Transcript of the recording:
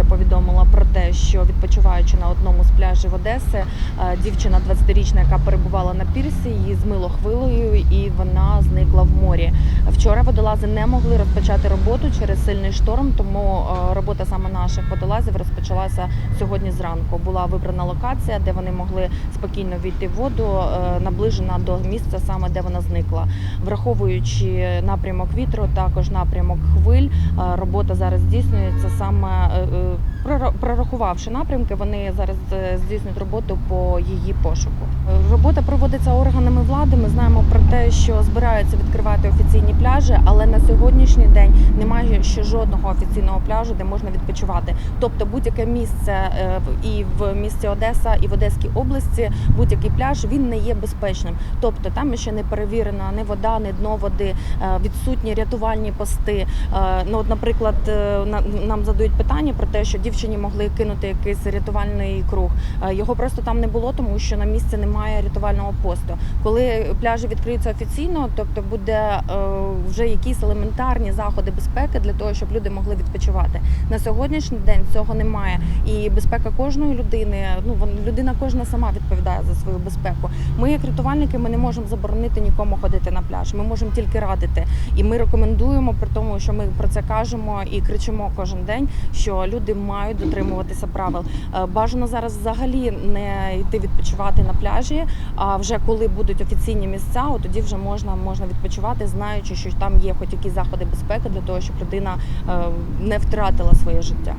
поліція повідомила про те, що відпочиваючи на одному з пляжів Одеси, е, дівчина 20-річна, яка перебувала на пірсі, її змило хвилею і вона зникла в морі. Вчора водолази не могли розпочати роботу через сильний шторм, тому е, робота саме наших водолазів розпочалася сьогодні зранку. Була вибрана локація, де вони могли спокійно війти в воду, е, наближена до місця, саме де вона зникла. Враховуючи напрямок вітру, також напрямок хвиль, робота зараз здійснюється саме to прорахувавши напрямки, вони зараз е, здійснюють роботу по її пошуку. Робота проводиться органами влади. Ми знаємо про те, що збираються відкривати офіційні пляжі, але на сьогоднішній день немає ще жодного офіційного пляжу, де можна відпочивати. Тобто будь-яке місце е, і в місті Одеса, і в Одеській області будь-який пляж він не є безпечним. Тобто там ще не перевірена ні вода, ні дно води, е, відсутні рятувальні пости. Ну, от, наприклад, на- нам задають питання про те, що дівчині могли кинути якийсь рятувальний круг. Е, Його просто там не було, тому що на місці немає рятувального посту. Коли пляжі відкриються офіційно, тобто буде е, вже якісь елементарні заходи безпеки для того, щоб люди могли відпочивати. На сьогоднішній день цього немає. І безпека кожної людини, ну людина кожна сама відповідає за свою безпеку. Ми, як рятувальники, ми не можемо заборонити нікому ходити на пляж. Ми можемо тільки радити. І ми рекомендуємо при тому, що ми про це кажемо і кричимо кожен день, що люди мають дотримуватися правил. Е, Бажано зараз взагалі не йти відпочивати на пляжі. А вже коли будуть офіційні місця, от тоді вже можна можна відпочивати, знаючи, що там є хоч якісь заходи безпеки для того, щоб людина е, не втратила своє життя.